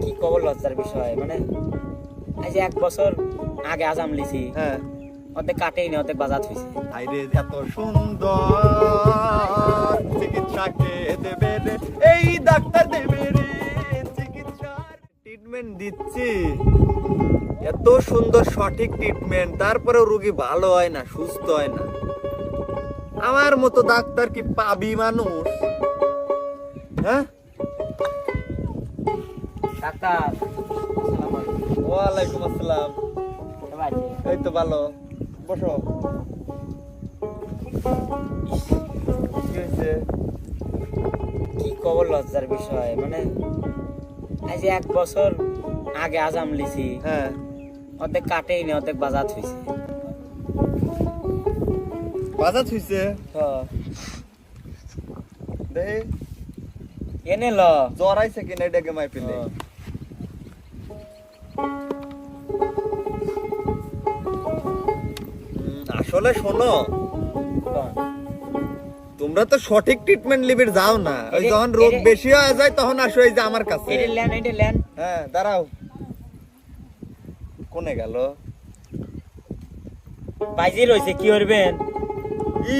কি কব লজ্জার বিষয়? মানে আজ এক বছর আগে আজাম লিছি হ্যাঁ। অর্ধেক কাটেই না অর্ধেক বাজাত হয়েছে আইরে এত সুন্দর চিকিৎসাকে দেবে রে? এই ডাক্তার দেবে রে চিকিৎসার ট্রিটমেন্ট দিচ্ছি। এত সুন্দর সঠিক ট্রিটমেন্ট তারপরেও রোগী ভালো হয় না সুস্থ হয় না। আমার মতো ডাক্তার কি পাবি মানুষ? হ্যাঁ? ডাক্তার। ওয়ালাইকুম আসসালাম। এই তো ভালো। বসো। কি হয়েছে? কি কব লজ্জার বিষয়? মানে আজ এক বছর আগে আজাম লিছি হ্যাঁ। অর্ধেক কাটেই না অর্ধেক বাজাত হয়েছে বাজাত হইছে? হ্যাঁ। এনে ল। জ্বর আইছে কিনা এটাকে মাই পেলে আসলে শোনো। তোমরা তো সঠিক ট্রিটমেন্ট লিবির যাও না। ওই যখন রোগ বেশি হয়ে যায় তখন আসো এই যে আমার কাছে। হ্যাঁ দাঁড়াও। কোনে গেল? বাইজি রয়েছে কি করবেন?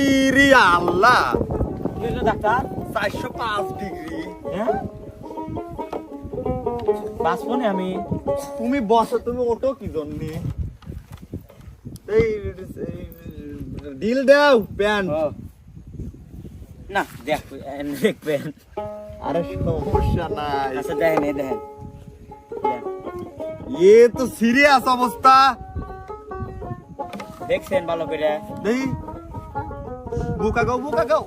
ইরি আল্লাহ। কি হলো ডাক্তার? চারশো পাঁচ ডিগ্রি। হ্যাঁ? বাঁচবো না আমি। তুমি বসো তুমি ওটো কি জন্য? এই ডিল দাও প্যান্ট ও। না দেখ দেখবেন আরে সমস্যা নাই আচ্ছা দেখেন এই দেখেন দেন। এ তো সিরিয়াস অবস্থা দেখছেন ভালো করে দেখি বুকা গাও বুকা গাও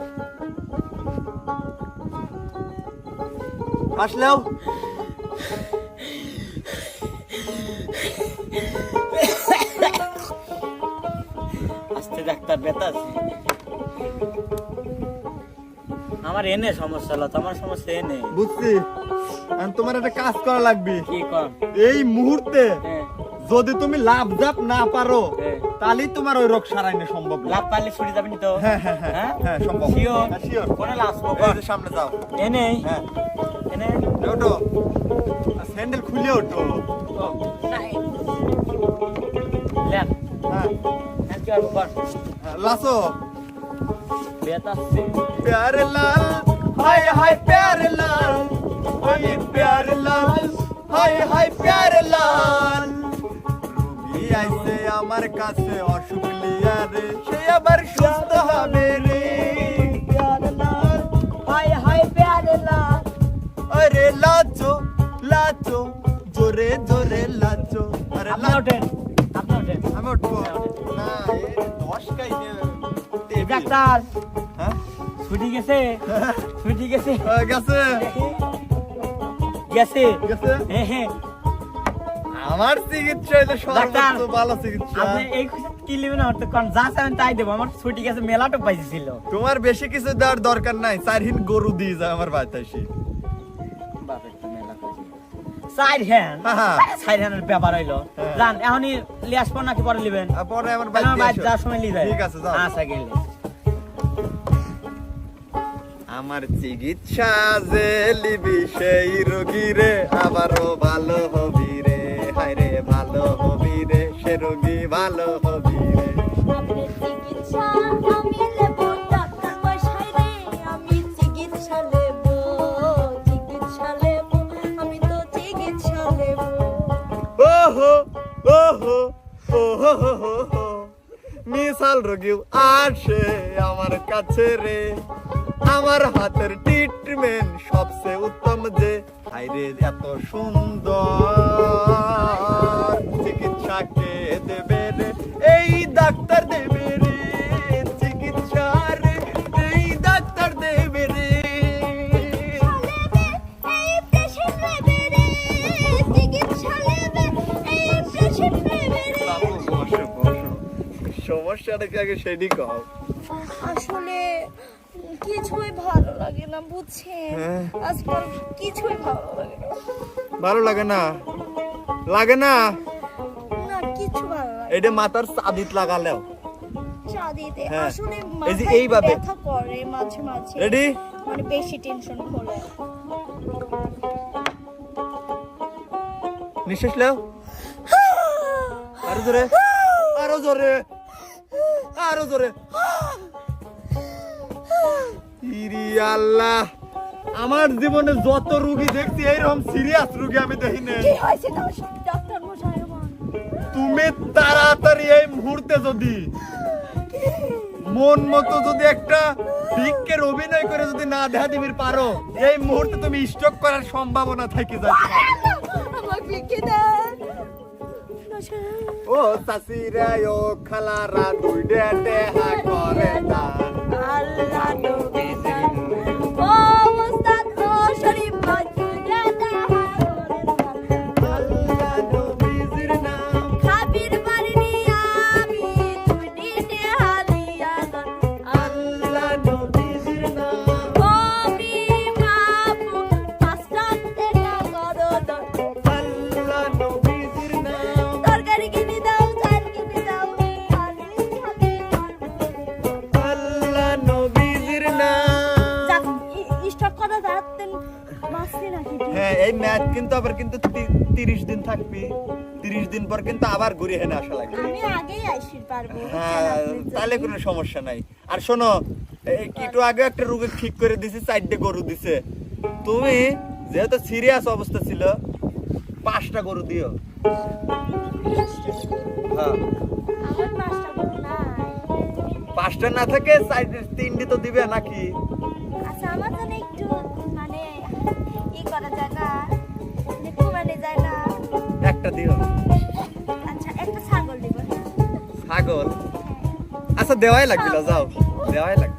আসলেও ডাক্তার ব্যথা আছে আমার এনে সমস্যা হলো তোমার সমস্যা এনে। বুঝছি। এখন তোমার একটা কাজ করা লাগবে। কি কর এই মুহূর্তে হ্যাঁ। যদি তুমি লাভ জাপ না পারো হ্যাঁ। তাহলেই তোমার ওই রোগ সারাইনে সম্ভব লাভ পারলে ছুটি যাবেনি তো। হ্যাঁ হ্যাঁ হ্যাঁ। হ্যাঁ? সম্ভব। শিওর হ্যাঁ, sure। কোনে লাভ এই যে সামনে যাও। এনে। হ্যাঁ। এনে। ওটো স্যান্ডেল খুলে ওটো ও, হ্যাঁ, লাসো। প্যার লাল হায় হায় প্যার লাল। ওই প্যার লাল হায় হায় প্যার লাল। রুবি আইছে আমার কাছে অসুখ লিয়া রে সে আবার সুস্থ হবে রে। প্যার লাল হায় হায় প্যার লাল। আরে লাচো লাচো জোরে জোরে লাচো। আরে লাচো আমি উঠবো না দশ কাই ডাক্তার। হ্যাঁ ছুটি গেছে ছুটি গেছে। গেছে। গেছে গেছে হ্যাঁ হ্যাঁ। আমার চিকিৎসা হইলে সর্বোচ্চ ভালো চিকিৎসা। আপনি এই কি লিবেন হতে কোন যা চাবেন তাই দেবো। আমার ছুটি গেছে মেলাটো পাইছিল তোমার বেশি কিছু দেওয়ার দরকার নাই চারহিন গরু দিয়ে যায় আমার মেলা সাইড হ্যান্ড হ্যাঁ। সাইড হ্যান্ডের ব্যাপার হইল। হ্যাঁ। জান এখনই আসব নাকি পরে লিবেন পরে আমার আমার বাড়িতে যাওয়ার সময় লিবে ঠিক আছে যাও। আচ্ছা গেলে আমার চিকিৎসা যে লিবি সেই রোগী রে আবারও ভালো হবি রে। হায় রে ভালো হবি রে সে রোগী ভালো হবি রে। আমি চিকিৎসা মিসাল রোগীও আসে আমার কাছে রে। আমার হাতের ট্রিটমেন্ট সবচেয়ে উত্তম যে হাইরে এত সুন্দর চিকিৎসা সমস্যাটা কি আগে সেটি কও আসলে কিছুই ভালো লাগে না বুঝছেন? হ্যাঁ। আজকাল কিছুই ভালো লাগে না। ভালো লাগে না? লাগে না? না কিছু ভালো লাগে এটা মাথার চাদিত লাগালেও। হ্যাঁ। আসলে এই যে মাথায় এইভাবে। ব্যথা করে মাঝে মাঝে। রেডি মানে বেশি টেনশন হলে। নিঃশ্বাস নাও। আরও জোরে। আরও জোরে। আরও জোরে। ইরি আল্লাহ আমার জীবনে যত রুগী দেখছি এইরকম সিরিয়াস রুগী আমি দেখি নাই। কি হয়েছে ডক্টর মশাই আমার? তুমি তাড়াতাড়ি এই মুহূর্তে যদি মন মতো যদি একটা ভিক্ষের অভিনয় করে যদি না দেখা দিবির পারো এই মুহূর্তে তুমি স্টক করার সম্ভাবনা থেকে যাচ্ছে ও সাসিরা ও খালারা দুই ডেটে কিন্তু আবার কিন্তু তিরিশ দিন থাকবি। তিরিশ দিন পর কিন্তু আবার ঘুরে হেনে আসা লাগবে হ্যাঁ তাহলে কোনো সমস্যা নাই। আর শোনো এই একটু আগে একটা রোগী ঠিক করে দিছে চারটে গরু দিছে। তুমি যেহেতু সিরিয়াস অবস্থা ছিল পাঁচটা গরু দিও। হ্যাঁ। পাঁচটা না থাকে তিনটে তো দিবে নাকি? আচ্ছা আমার একটা ছাগল না দেওয়াই যাও। দেওয়াই লাগবে।